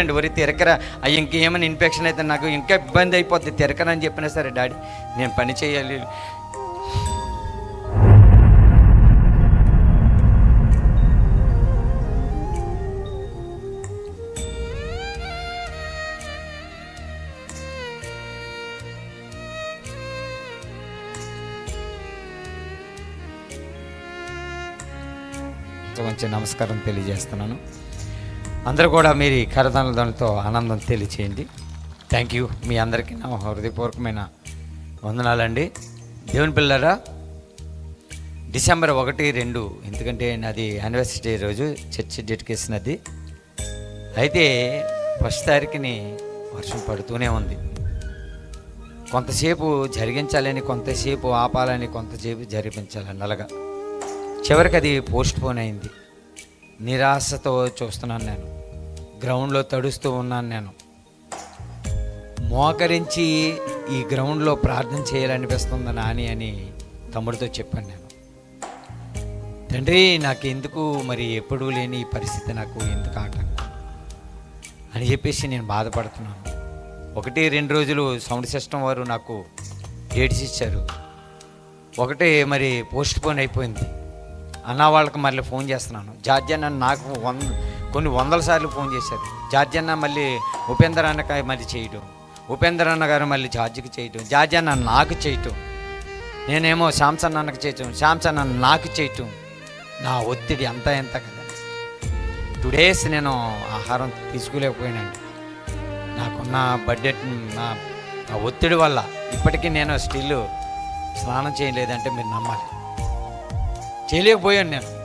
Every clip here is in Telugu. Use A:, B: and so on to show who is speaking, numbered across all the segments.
A: అండి ఒరి తిరకరా అయ్యి ఇంకేమైనా ఇన్ఫెక్షన్ అయితే నాకు ఇంకా ఇబ్బంది అయిపోద్ది తిరకరా అని చెప్పినా సరే డాడీ నేను పని చేయాలి. మంచి నమస్కారం తెలియజేస్తున్నాను. అందరూ కూడా మీరు కరదనలతో ఆనందం తెలియచేయండి. థ్యాంక్ యూ మీ అందరికీ నా హృదయపూర్వకమైన వందనాలండి. దేవుని పిల్లరా డిసెంబర్ ఒకటి రెండు ఎందుకంటే నాది యానివర్సిటీ రోజు చర్చి డెడికేషన్ అది. అయితే ఫస్ట్ తారీఖుని వర్షం పడుతూనే ఉంది. కొంతసేపు జరిగించాలని కొంతసేపు ఆపాలని కొంతసేపు జరిపించాలని అలాగా. చివరికి అది పోస్ట్ పోన్ అయింది. నిరాశతో చూస్తున్నాను నేను. గ్రౌండ్లో తడుస్తూ ఉన్నాను నేను. మోకరించి ఈ గ్రౌండ్లో ప్రార్థన చేయాలనిపిస్తుంది నాని అని తమ్ముడితో చెప్పాను నేను. తండ్రి నాకు ఎందుకు మరి ఎప్పుడూ లేని ఈ పరిస్థితి నాకు ఎందుకు ఆటంకం? అని చెప్పేసి నేను బాధపడుతున్నాను. ఒకటి రెండు రోజులు సౌండ్ సిస్టమ్ వారు నాకు డేట్స్ ఇచ్చారు. ఒకటే మరి పోస్ట్ పోన్ అయిపోయింది. అన్న వాళ్ళకి మళ్ళీ ఫోన్ చేస్తున్నాను. జార్జ్ అన్న నాకు వంద కొన్ని వందల సార్లు ఫోన్ చేశారు. జార్జ్ అన్న మళ్ళీ ఉపేందర్ అన్నకి మళ్ళీ చేయటం ఉపేందర్ అన్న గారు మళ్ళీ జార్జికి చేయటం జార్జ్ అన్న నాకు చేయటం నేనేమో శాంసన్ అన్నకు చేయటం శాంసన్ అన్న నాకు చేయటం. నా ఒత్తిడి అంతా ఎంత కదా. టూ డేస్ నేను ఆహారం తీసుకోలేకపోయానండి. నాకున్న బడ్జెట్ నా ఒత్తిడి వల్ల ఇప్పటికీ నేను స్టిల్ స్నానం చేయలేదంటే మీరు నమ్మాలి. చేయలేకపోయాను నేను.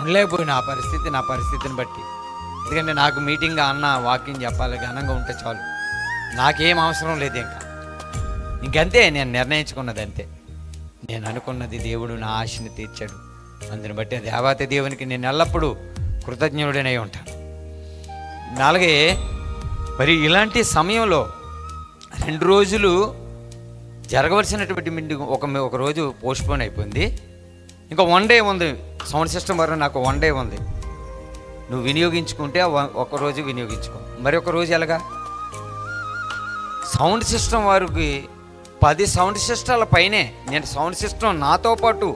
A: ఉండలేకపోయిన ఆ పరిస్థితి నా పరిస్థితిని బట్టి. ఎందుకంటే నాకు మీటింగ్ అన్న వాకింగ్ చెప్పాలి ఘనంగా ఉంటే చాలు. నాకేం అవసరం లేదు ఇంకా. ఇంకంతే నేను నిర్ణయించుకున్నది అంతే. నేను అనుకున్నది దేవుడు నా ఆశని తీర్చాడు. అందుని బట్టి ఆ దేవాతి దేవునికి నేను ఎల్లప్పుడూ కృతజ్ఞుడినై ఉంటాను. అలాగే మరి ఇలాంటి సమయంలో రెండు రోజులు జరగవలసినటువంటి ఒక ఒక రోజు పోస్ట్పోన్ అయిపోయింది. ఇంకా వన్ డే ఉంది సౌండ్ సిస్టమ్ వరకు నాకు వన్ డే ఉంది. నువ్వు వినియోగించుకుంటే ఒక రోజు వినియోగించుకో. మరి ఒక రోజు ఎలాగా? సౌండ్ సిస్టమ్ వారికి పది సౌండ్ సిస్టాల పైనే నేను సౌండ్ సిస్టమ్ నాతో పాటు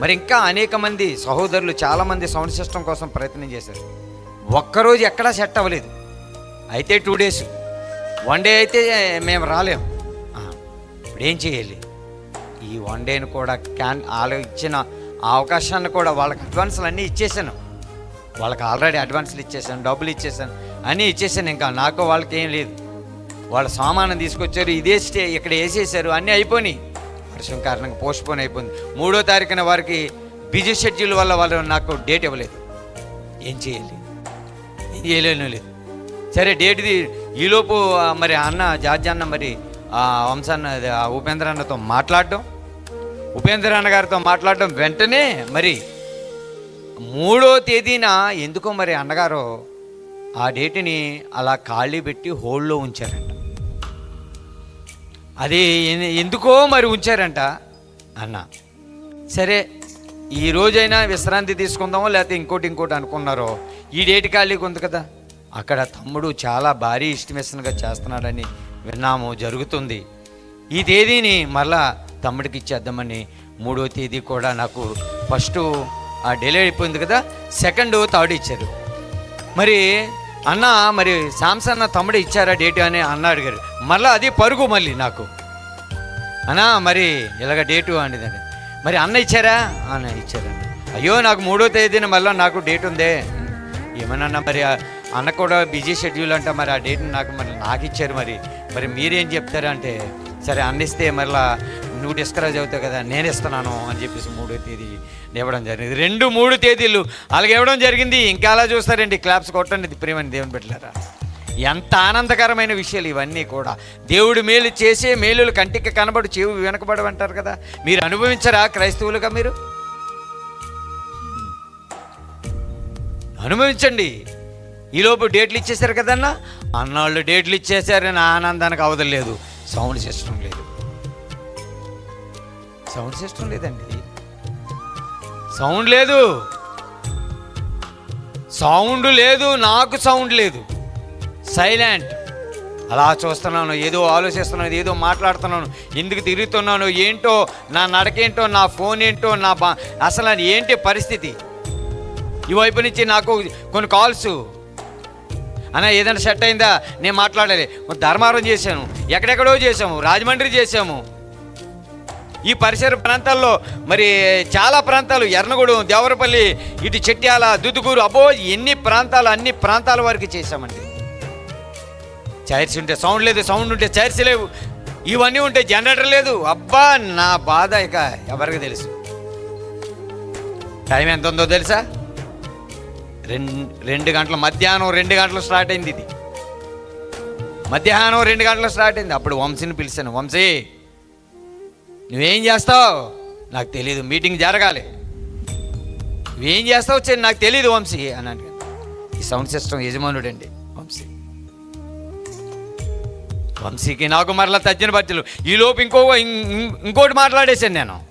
A: మరి ఇంకా అనేక మంది సహోదరులు చాలామంది సౌండ్ సిస్టమ్ కోసం ప్రయత్నం చేశారు. ఒక్కరోజు ఎక్కడా సెట్ అవ్వలేదు. అయితే టూ డేస్ వన్ డే అయితే మేము రాలేం. ఇప్పుడు ఏం చేయాలి? ఈ వన్ డేని కూడా క్యాన్ వాళ్ళు ఇచ్చిన ఆ అవకాశాన్ని కూడా వాళ్ళకి అడ్వాన్స్లు అన్నీ ఇచ్చేసాను. వాళ్ళకి ఆల్రెడీ అడ్వాన్స్లు ఇచ్చేసాను డబ్బులు ఇచ్చేసాను అన్నీ ఇచ్చేసాను. ఇంకా నాకు వాళ్ళకి ఏం లేదు. వాళ్ళ సామానం తీసుకొచ్చారు ఇదే స్టే ఇక్కడ వేసేసారు అన్నీ అయిపోయినాయి. వర్షం కారణంగా పోస్ట్పోన్ అయిపోయింది. మూడో తారీఖున వారికి బిజీ షెడ్యూల్ వల్ల వాళ్ళు నాకు డేట్ ఇవ్వలేదు. ఏం చేయాలి? ఏం చేయలేను లేదు. సరే డేట్ది ఈలోపు మరి అన్న జార్జి అన్న మరి వంశాన్న ఉపేంద్ర అన్నతో మాట్లాడడం. ఉపేంద్ర అన్న గారితో మాట్లాడడం వెంటనే మరి మూడో తేదీన ఎందుకో మరి అన్నగారు ఆ డేట్ని అలా ఖాళీ పెట్టి హోల్డ్లో ఉంచారంట. అది ఎందుకో మరి ఉంచారంట అన్న. సరే ఈ రోజైనా విశ్రాంతి తీసుకుందామో లేకపోతే ఇంకోటి ఇంకోటి అనుకున్నారో ఈ డేట్ ఖాళీగా ఉంది కదా. అక్కడ తమ్ముడు చాలా భారీ ఇష్టమేషన్గా చేస్తున్నాడని విన్నాము జరుగుతుంది. ఈ తేదీని మళ్ళా తమ్ముడికి ఇచ్చేద్దామని మూడో తేదీ కూడా నాకు ఫస్ట్ ఆ డిలే అయిపోయింది కదా సెకండ్ థర్డ్ ఇచ్చారు. మరి అన్న మరి శాంసంగ్ అన్న తమ్ముడు ఇచ్చారా డేట్ అని అన్న అడిగారు. మళ్ళీ అది పరుగు మళ్ళీ నాకు. అన్నా మరి ఇలాగ డేటు అనేదండి మరి అన్న ఇచ్చారా? అన్న ఇచ్చారండి. అయ్యో నాకు మూడో తేదీన మళ్ళీ నాకు డేట్ ఉందే. ఏమన్నా మరి అన్న కూడా బిజీ షెడ్యూల్ అంట మరి ఆ డేట్ని నాకు మరి నాకు ఇచ్చారు మరి. మరి మీరేం చెప్తారంటే సరే అన్నిస్తే మరలా నువ్వు డిస్కరేజ్ అవుతావు కదా నేను ఇస్తున్నాను అని చెప్పేసి మూడో తేదీ ఇవ్వడం జరిగింది. రెండు మూడు తేదీలు అలాగే ఇవ్వడం జరిగింది. ఇంకా అలా చూస్తారండి క్లాప్స్ కొట్టండి ప్రేమని దేవుని పెట్టలేరా ఎంత ఆనందకరమైన విషయాలు ఇవన్నీ కూడా. దేవుడు మేలు చేసే మేలులు కంటికి కనబడు చెవు వెనకబడు అంటారు కదా. మీరు అనుభవించరా క్రైస్తవులుగా మీరు? అనుభవించండి. ఈలోపు డేట్లు ఇచ్చేశారు కదన్నా? అన్నాళ్ళు డేట్లు ఇచ్చేసారని ఆనందానికి అవదలేదు సౌండ్ సిస్టమ్ లేదు. సౌండ్ సిస్టమ్ లేదండి. సౌండ్ లేదు. సౌండ్ లేదు నాకు సౌండ్ లేదు. సైలెంట్. అలా చూస్తున్నాను ఏదో ఆలోచిస్తున్నాను ఏదో మాట్లాడుతున్నాను ఎందుకు తిరుగుతున్నాను ఏంటో నా నడకేంటో నా ఫోన్ ఏంటో నా బా అసలు ఏంటి పరిస్థితి? ఈ వైపు నుంచి నాకు కొన్ని కాల్స్. అన్న ఏదైనా సెట్ అయిందా? నేను మాట్లాడాలి. ధర్మారం చేశాను. ఎక్కడెక్కడో చేసాము రాజమండ్రి చేసాము ఈ పరిసర ప్రాంతాల్లో మరి చాలా ప్రాంతాలు ఎర్నగూడెం దేవరపల్లి ఇటు చెట్యాల దుదుగూరు అబ్బో ఎన్ని ప్రాంతాలు అన్ని ప్రాంతాల వరకు చేశామండి. చైర్స్ ఉంటే సౌండ్ లేదు సౌండ్ ఉంటే చైర్స్ లేవు. ఇవన్నీ ఉంటే జనరేటర్ లేదు. అబ్బా నా బాధ ఇక ఎవరికి తెలుసు. టైం ఎంత ఉందో తెలుసా? రెండు రెండు గంటల మధ్యాహ్నం రెండు గంటలు స్టార్ట్ అయింది ఇది. మధ్యాహ్నం రెండు గంటలు స్టార్ట్ అయింది. అప్పుడు వంశీని పిలిచాను. వంశీ నువ్వేం చేస్తావు? నాకు తెలియదు మీటింగ్ జరగాలి. నువ్వేం చేస్తావు వచ్చి నాకు తెలియదు వంశీ అని అంటే ఈ సౌండ్ సిస్టమ్ యజమానుడు అండి వంశీ. వంశీకి నాకు మరలా తజ్జన బట్టలు ఈ లోపు ఇంకో ఇం- ఇంకోటి మాట్లాడేశాను నేను.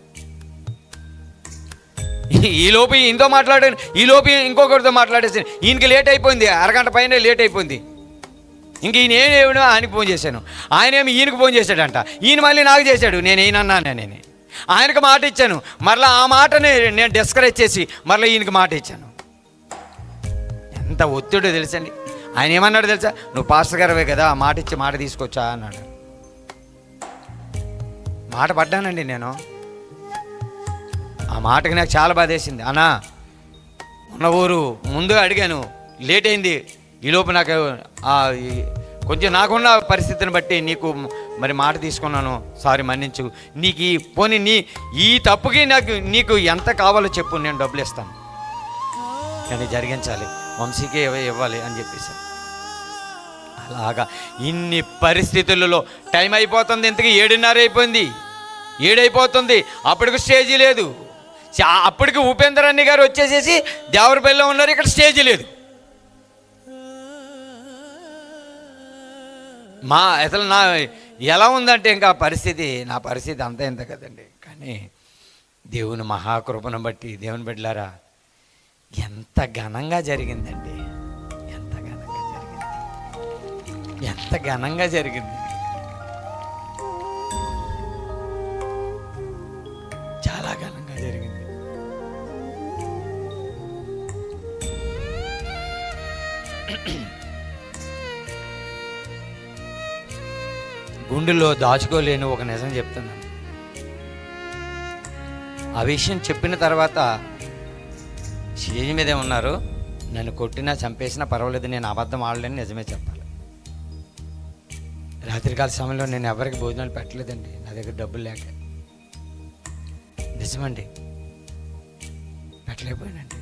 A: ఈ- ఈ లోపు ఇంతో మాట్లాడాను ఈ లోపు ఇంకొకరితో మాట్లాడేసాను ఈయనకి లేట్ అయిపోయింది అరగంట పైన లేట్ అయిపోయింది. ఇంక ఈయన ఏమేమినో ఆయనకు ఫోన్ చేశాను. ఆయనేమి ఈయనకు ఫోన్ చేశాడంట. ఈయన మళ్ళీ నాకు చేశాడు. నేను ఈయనన్నాను నేను ఆయనకు మాట ఇచ్చాను. మరలా ఆ మాటని నేను డిస్కరేజ్ చేసి మరలా ఈయనకి మాట ఇచ్చాను. ఎంత ఒత్తిడో తెలుసండి. ఆయన ఏమన్నాడు తెలుసా? నువ్వు పాస్టర్ గారవే కదా ఆ మాట ఇచ్చి మాట తీసుకొచ్చా? అన్నాడు. మాట పడ్డానండి నేను. ఆ మాటకి నాకు చాలా బాధ వేసింది అన్నా ఉన్న ఊరు ముందుగా అడిగాను. లేట్ అయింది. ఈలోపు నాకు కొంచెం నాకున్న పరిస్థితిని బట్టి నీకు మరి మాట తీసుకున్నాను. సారీ మన్నించు. నీకు ఈ పోనీ నీ ఈ తప్పుకి నాకు నీకు ఎంత కావాలో చెప్పు నేను డబ్బులు ఇస్తాను. కానీ జరిగించాలి. వంశీకే ఇవ్వాలి అని చెప్పేసి. అలాగా. ఇన్ని పరిస్థితులలో టైం అయిపోతుంది. ఇంతకీ ఏడున్నర అయిపోయింది. ఏడైపోతుంది. అప్పటికి స్టేజీ లేదు. చా- అప్పటికి ఉపేందర్ గారు వచ్చేసేసి దేవరపల్లిలో ఉన్నారు. ఇక్కడ స్టేజీ లేదు. మా అసలు నా ఎలా ఉందంటే ఇంకా పరిస్థితి నా పరిస్థితి అంత ఇంత కదండి. కానీ దేవుని మహాకృపను బట్టి దేవుని బిడ్డలారా ఎంత ఘనంగా జరిగిందండి. ఎంత ఘనంగా జరిగింది. ఎంత ఘనంగా జరిగింది. చాలా ఘనంగా జరిగింది. గుండెలో దాచుకోలేని ఒక నిజం చెప్తున్నాను ఆ విషయం చెప్పిన తర్వాత స్టేజ్ మీదే ఉన్నారు. నన్ను కొట్టినా చంపేసినా పర్వాలేదు నేను అబద్ధం ఆడలేని నిజమే చెప్పాలి. రాత్రికాల సమయంలో నేను ఎవరికి భోజనాలు పెట్టలేదండి నా దగ్గర డబ్బులు లేక. నిజమండి. పెట్టలేకపోయానండి.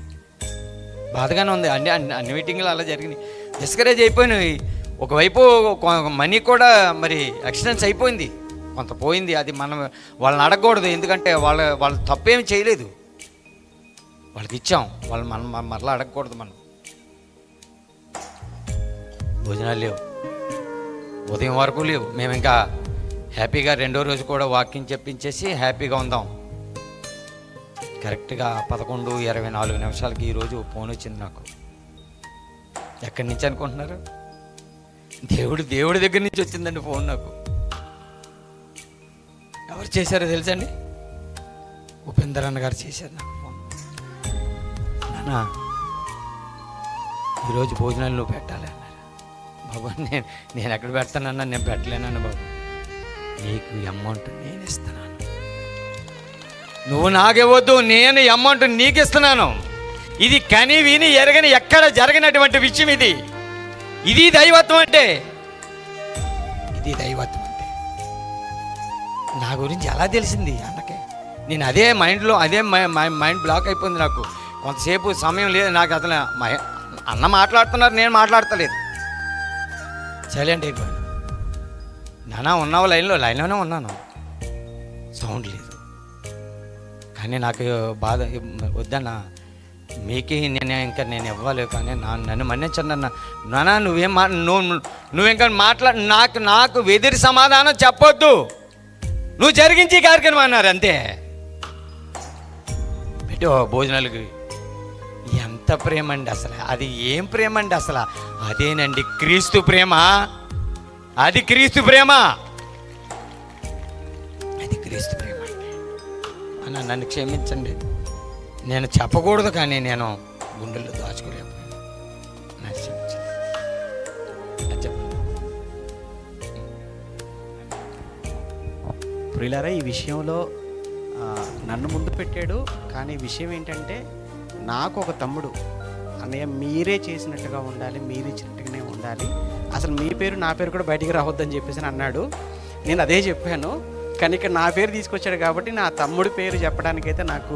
A: బాధగానే ఉంది. అన్ని అన్ని అన్ని మీటింగ్లు అలా జరిగినాయి. డిస్కరేజ్ అయిపోయినాయి. ఒకవైపు మనీ కూడా మరి ఎక్స్టెన్స్ అయిపోయింది. కొంత పోయింది. అది మనం వాళ్ళని అడగకూడదు. ఎందుకంటే వాళ్ళ వాళ్ళు తప్పేం చేయలేదు. వాళ్ళకి ఇచ్చాం. వాళ్ళు మనం మరలా అడగకూడదు మనం. భోజనాలు లేవు. ఉదయం వరకు లేవు. మేము ఇంకా హ్యాపీగా రెండో రోజు కూడా వాకింగ్ చెప్పించేసి హ్యాపీగా ఉందాం. కరెక్ట్గా పదకొండు ఇరవై నాలుగు నిమిషాలకి ఈరోజు ఫోన్ వచ్చింది నాకు. ఎక్కడి నుంచి అనుకుంటున్నారు? దేవుడు దేవుడి దగ్గర నుంచి వచ్చిందండి ఫోన్ నాకు. ఎవరు చేశారో తెలుసండి ఉపేందర్ అన్న గారు చేశారు నాకు ఫోన్. నానా ఈరోజు భోజనాలు నువ్వు పెట్టాలి అన్నారు. బాబు నేను నేను ఎక్కడ పెడతానన్నా నేను పెట్టలేనన్న బాబు. నీకు అమౌంట్ నేను ఇస్తున్నాను. నువ్వు నాకివ్వద్దు నేను అమౌంట్ నీకు ఇస్తున్నాను. ఇది కని విని ఎరగని ఎక్కడ జరగనటువంటి విషయం ఇది? ఇది దైవత్వం అంటే? ఇది దైవత్వం అంటే. నా గురించి ఎలా తెలిసింది అన్నకే? నేను అదే మైండ్లో అదే మై- మై- మైండ్ బ్లాక్ అయిపోయింది నాకు. కొంతసేపు సమయం లేదు నాకు అతను అన్న మాట్లాడుతున్నారు నేను మాట్లాడతలేదు. సైలెంట్ అయిపోయాను. నానా ఉన్నావు లైన్లో లైన్లోనే ఉన్నాను. సౌండ్ లేదు. కానీ నాకు బాధ వద్దన్నా. మీకే నేను ఇంకా నేను ఇవ్వలేదు కానీ నా నన్ను మన్నించండి అన్న. నానా నువ్వేం మా నువ్వు నువ్వు ఇంకా మాట్లా నాకు నాకు వెదిరి సమాధానం చెప్పొద్దు. నువ్వు జరిగించి కార్యక్రమం అన్నారు అంతే. పెట్టో భోజనాలకి. ఎంత ప్రేమ అండి అసలు. అది ఏం ప్రేమ అండి అసలు. అదేనండి క్రీస్తు ప్రేమ. అది క్రీస్తు ప్రేమ. అది క్రీస్తు ప్రేమ. అండి అన్న నన్ను క్షమించండి. నేను చెప్పకూడదు కానీ నేను గుండెల్లో దాచుకోలేకపోయాను. నాకు
B: ప్రియులారా ఈ విషయంలో నన్ను ముందు పెట్టాడు కానీ విషయం ఏంటంటే నాకు ఒక తమ్ముడు. అన్నయ్య మీరే చేసినట్టుగా ఉండాలి మీరు ఇచ్చినట్టుగానే ఉండాలి. అసలు మీ పేరు నా పేరు కూడా బయటికి రావద్దని చెప్పేసి అని అన్నాడు. నేను అదే చెప్పాను. కానీ ఇక్కడ నా పేరు తీసుకొచ్చాడు కాబట్టి నా తమ్ముడి పేరు చెప్పడానికైతే నాకు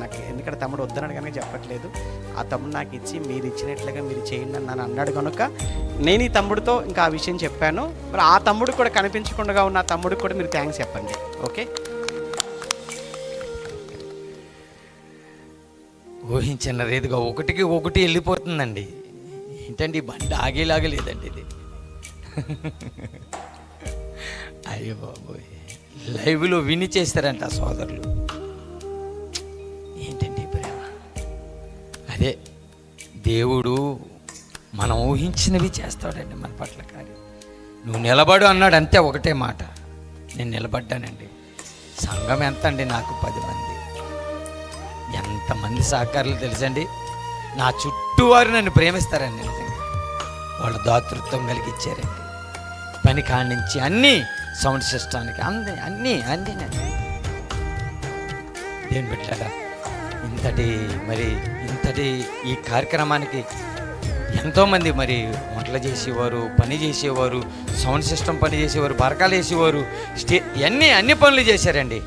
B: నాకు ఎందుకంటే తమ్ముడు వద్దన్నాడు కనుక చెప్పట్లేదు. ఆ తమ్ముడు నాకు ఇచ్చి మీరు ఇచ్చినట్లుగా మీరు చేయండి అని నన్ను అన్నాడు కనుక నేను ఈ తమ్ముడితో ఇంకా ఆ విషయం చెప్పాను. మరి ఆ తమ్ముడు కూడా కనిపించకుండా ఉన్న ఆ తమ్ముడికి కూడా మీరు థ్యాంక్స్ చెప్పండి. ఓకే?
A: ఊహించిన రీతిగా ఒకటికి ఒకటి వెళ్ళిపోతుందండి. ఏంటండి బండి ఆగేలాగా లేదండి ఇది? అయ్యో బాబోయ్ లైవ్లో విని చేస్తారంట ఆ సోదరులు. ఏంటండి ప్రేమ? అదే దేవుడు మనం ఊహించినవి చేస్తాడండి మన పట్ల కార్యం నువ్వు నిలబడు అన్నాడు అంతే ఒకటే మాట. నేను నిలబడ్డానండి. సంఘం ఎంత అండి నాకు పది మంది. ఎంతమంది సహకారులు తెలుసండి? నా చుట్టూ వారు నన్ను ప్రేమిస్తారండి నిజంగా. వాళ్ళు దాతృత్వం కలిగించారండి పని కానించి అన్నీ సౌండ్ సిస్టానికి అంది అన్నీ అందినండి దేని పెట్టాడా? ఇంతటి మరి ఇంతటి ఈ కార్యక్రమానికి ఎంతోమంది మరి వంటలు చేసేవారు పని చేసేవారు సౌండ్ సిస్టమ్ పని చేసేవారు బరకాలు వేసేవారు స్టే అన్నీ అన్ని పనులు చేశారండి.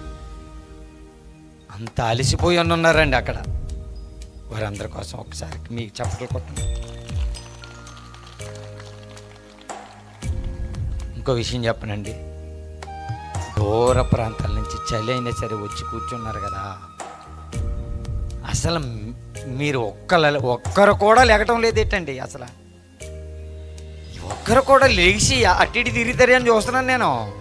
A: అంత అలసిపోయి ఉన్నారండి అక్కడ. వారందరి కోసం ఒకసారి మీకు చెప్పలు కొట్టండి ఇంకో విషయం చెప్పనండి. దూర ప్రాంతాల నుంచి చలి అయినా సరే వచ్చి కూర్చున్నారు కదా. అసలు మీరు ఒక్కల ఒక్కరు కూడా లేకటం లేదేటండి అసలు. ఒక్కరు కూడా లేచి అటు ఇటు అని చూస్తున్నాను నేను.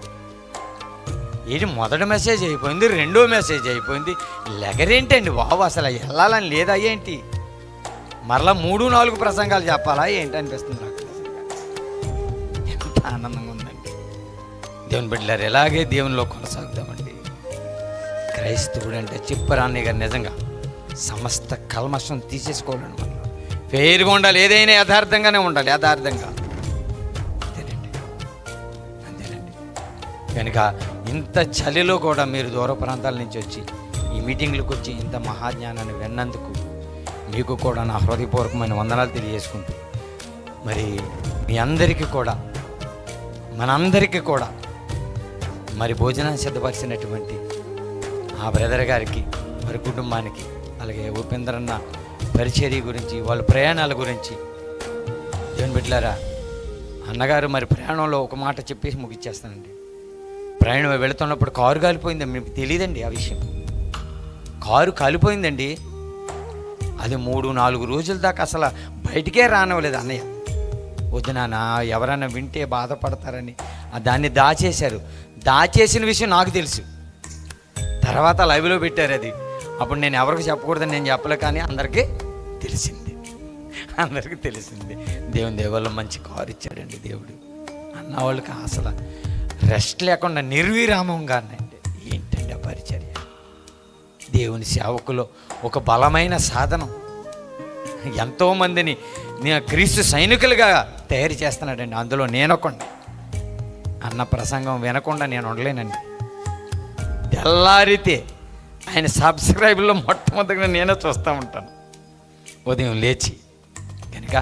A: ఇది మొదటి మెసేజ్ అయిపోయింది రెండో మెసేజ్ అయిపోయింది లెగరేంటండి బాబు అసలు వెళ్ళాలని లేదా ఏంటి? మరలా మూడు నాలుగు ప్రసంగాలు చెప్పాలా ఏంటి అనిపిస్తుంది నాకు? దేవుని బిడ్డలారు ఎలాగే దేవునిలో కొనసాగుదామండి క్రైస్తవుడు అంటే చిప్పరాన్ని గారు నిజంగా సమస్త కల్మషం తీసేసుకోవాలండి మనం. ఫెయిర్గా ఉండాలి ఏదైనా యథార్థంగానే ఉండాలి యథార్థంగా. అంతేనండి. అంతేనండి. కనుక ఇంత చలిలో కూడా మీరు దూర ప్రాంతాల నుంచి వచ్చి ఈ మీటింగ్లకు వచ్చి ఇంత మహాజ్ఞానాన్ని విన్నందుకు మీకు కూడా నా హృదయపూర్వకమైన వందనాలు తెలియజేసుకుంటూ మరి మీ అందరికీ కూడా మనందరికీ కూడా మరి భోజనాన్ని సిద్ధపరిచినటువంటి ఆ బ్రదర్ గారికి వారి కుటుంబానికి అలాగే ఉపేంద్రన్న పరిచర్య గురించి వాళ్ళ ప్రయాణాల గురించి. దేవుని బిడ్డలారా అన్నగారు మరి ప్రయాణంలో ఒక మాట చెప్పేసి ముగిచ్చేస్తానండి. ప్రయాణం వెళుతున్నప్పుడు కారు కాలిపోయింది మీకు తెలియదండి ఆ విషయం. కారు కాలిపోయిందండి. అది మూడు నాలుగు రోజుల దాకా అసలు బయటికే రానివ్వలేదు అన్నయ్య. వదినానా ఎవరైనా వింటే బాధపడతారని. దాన్ని దాచేశారు. దాచేసిన విషయం నాకు తెలుసు. తర్వాత లైవ్లో పెట్టారు అది. అప్పుడు నేను ఎవరికి చెప్పకూడదని నేను చెప్పలే కానీ అందరికీ తెలిసింది. అందరికీ తెలిసింది. దేవుని దేవుళ్ళ మంచి కారు ఇచ్చాడండి దేవుడు. అన్న వాళ్ళకి అసలు రెస్ట్ లేకుండా నిర్విరామంగా అండి. ఏంటండి ఆ పరిచర్య? దేవుని సేవకులో ఒక బలమైన సాధనం. ఎంతోమందిని నేను క్రీస్తు సైనికులుగా తయారు చేస్తున్నాడండి. అందులో నేనొకండి అన్న ప్రసంగం వినకుండా నేను ఉండలేనండి. తెల్లారితే ఆయన సబ్స్క్రైబ్లో మొట్టమొదటిగా నేనే చూస్తూ ఉంటాను. ఉదయం లేచి. కనుక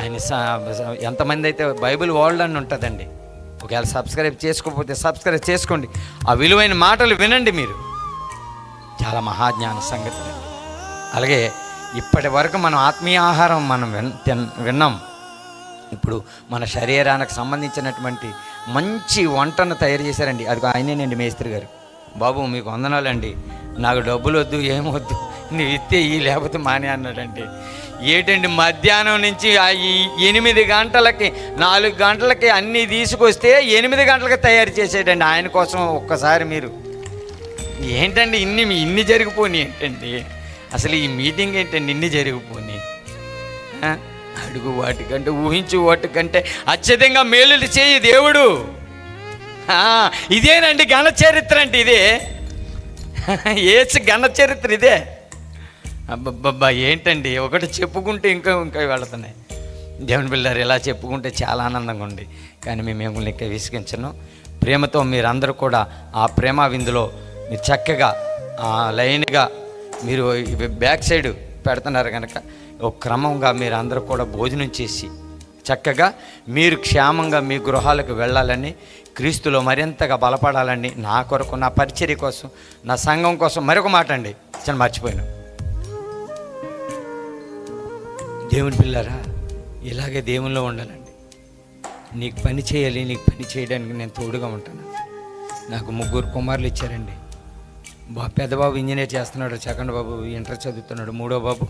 A: ఆయన స- ఎంతమంది అయితే బైబిల్ వరల్డ్ అని ఉంటుందండి. ఒకవేళ సబ్స్క్రైబ్ చేసుకోకపోతే సబ్స్క్రైబ్ చేసుకోండి. ఆ విలువైన మాటలు వినండి మీరు. చాలా మహాజ్ఞాన సంగతి అలాగే ఇప్పటి వరకు మనం ఆత్మీయ ఆహారం మనం విన్ తిన్ విన్నాం. ఇప్పుడు మన శరీరానికి సంబంధించినటువంటి మంచి వంటను తయారు చేశారండి. అది ఆయనేనండి మేస్త్రి గారు. బాబు మీకు వందనాలండి. నాకు డబ్బులు వద్దు ఏమొద్దు నువ్వు ఇస్తే ఈ లేకపోతే మానే అన్నాడండి ఏంటండి మధ్యాహ్నం నుంచి ఎనిమిది గంటలకి నాలుగు గంటలకి అన్నీ తీసుకొస్తే ఎనిమిది గంటలకి తయారు చేసేటండి ఆయన కోసం ఒక్కసారి మీరు. ఏంటండి ఇన్ని ఇన్ని జరిగిపోయినాయి ఏంటండి? అసలు ఈ మీటింగ్ ఏంటండి నిన్ను జరిగిపోయి అడుగు వాటికంటే ఊహించు వాటికంటే అత్యధికంగా మేలులు చేయి దేవుడు. ఇదేనండి ఘన చరిత్ర అంటే ఇదే. ఏసు ఘన చరిత్ర ఇదే. అబ్బబ్బబ్బా ఏంటండి? ఒకటి చెప్పుకుంటే ఇంకా ఇంకా వెళుతున్నాయి. దేవుని పిల్లలు ఇలా చెప్పుకుంటే చాలా ఆనందంగా ఉంది. కానీ మేము మిమ్మల్ని ఇంకా విసిగించను. ప్రేమతో మీరందరూ కూడా ఆ ప్రేమ విందులో మీరు చక్కగా లైన్గా మీరు బ్యాక్ సైడ్ పెడుతున్నారు కనుక ఒక క్రమంగా మీరు అందరూ కూడా భోజనం చేసి చక్కగా మీరు క్షేమంగా మీ గృహాలకు వెళ్ళాలని క్రీస్తులో మరింతగా బలపడాలని నా కొరకు నా పరిచర్య కోసం నా సంఘం కోసం మరొక మాట అండి. చిన్న మర్చిపోయాను. దేవుని పిల్లరా ఇలాగే దేవునిలో ఉండాలండి. నీకు పని చేయాలి నీకు పని చేయడానికి నేను తోడుగా ఉంటాను. నాకు ముగ్గురు కుమారులు ఇచ్చారండి. పెద్దబాబు ఇంజనీర్ చేస్తున్నాడు సెకండ్ బాబు ఇంటర్ చదువుతున్నాడు మూడో బాబు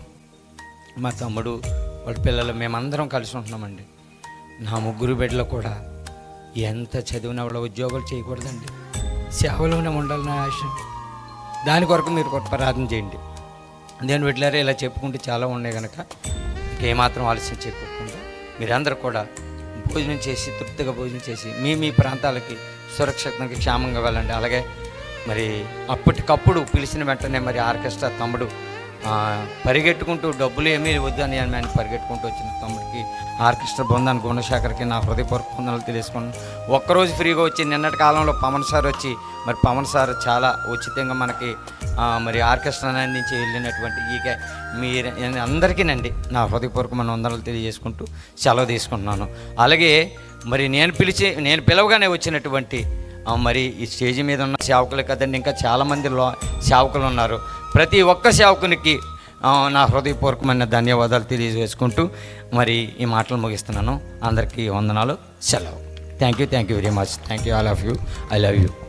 A: మా తమ్ముడు వాళ్ళ పిల్లలు మేమందరం కలిసి ఉంటున్నామండి. నా ముగ్గురు బిడ్డలు కూడా ఎంత చదివిన వాళ్ళ ఉద్యోగాలు చేయకూడదండి. సేవలోనే ఉండాలని ఆశ. దాని కొరకు మీరు కొత్త ప్రార్థన చేయండి. నేను బిడ్డలారా ఇలా చెప్పుకుంటే చాలా ఉన్నాయి కనుక ఏమాత్రం ఆలస్యం చేయకుండా మీరందరూ కూడా భోజనం చేసి తృప్తిగా భోజనం చేసి మీ మీ ప్రాంతాలకి సురక్షితంగా క్షేమంగా వెళ్ళండి. అలాగే మరి అప్పటికప్పుడు పిలిచిన వెంటనే మరి ఆర్కెస్ట్రా తమ్ముడు పరిగెట్టుకుంటూ డబ్బులు ఏమీ వద్దని అని ఆయన పరిగెట్టుకుంటూ వచ్చిన తమ్ముడికి ఆర్కెస్ట్రా బృందాన్ని గుణశేఖర్కి నా హృదయపూర్వక వందనాలు తెలియజేసుకున్నాను. ఒక్కరోజు ఫ్రీగా వచ్చి నిన్నటి కాలంలో పవన్ సార్ వచ్చి మరి పవన్ సార్ చాలా ఉచితంగా మనకి మరి ఆర్కెస్ట్రా నుంచి వెళ్ళినటువంటి ఈక మీరు అందరికీనండి నా హృదయపూర్వకమైన వందనలు తెలియజేసుకుంటూ సెలవు తీసుకుంటున్నాను. అలాగే మరి నేను పిలిచి నేను పిలవగానే వచ్చినటువంటి మరి ఈ స్టేజ్ మీద ఉన్న సేవకులు కదండి ఇంకా చాలామంది సేవకులు ఉన్నారు. ప్రతి ఒక్క సేవకునికి నా హృదయపూర్వకమైన ధన్యవాదాలు తెలియజేసుకుంటూ మరి ఈ మాటలు ముగిస్తున్నాను. అందరికీ వందనాలు సెలవు. Thank you thank you very much thank you all of you I love you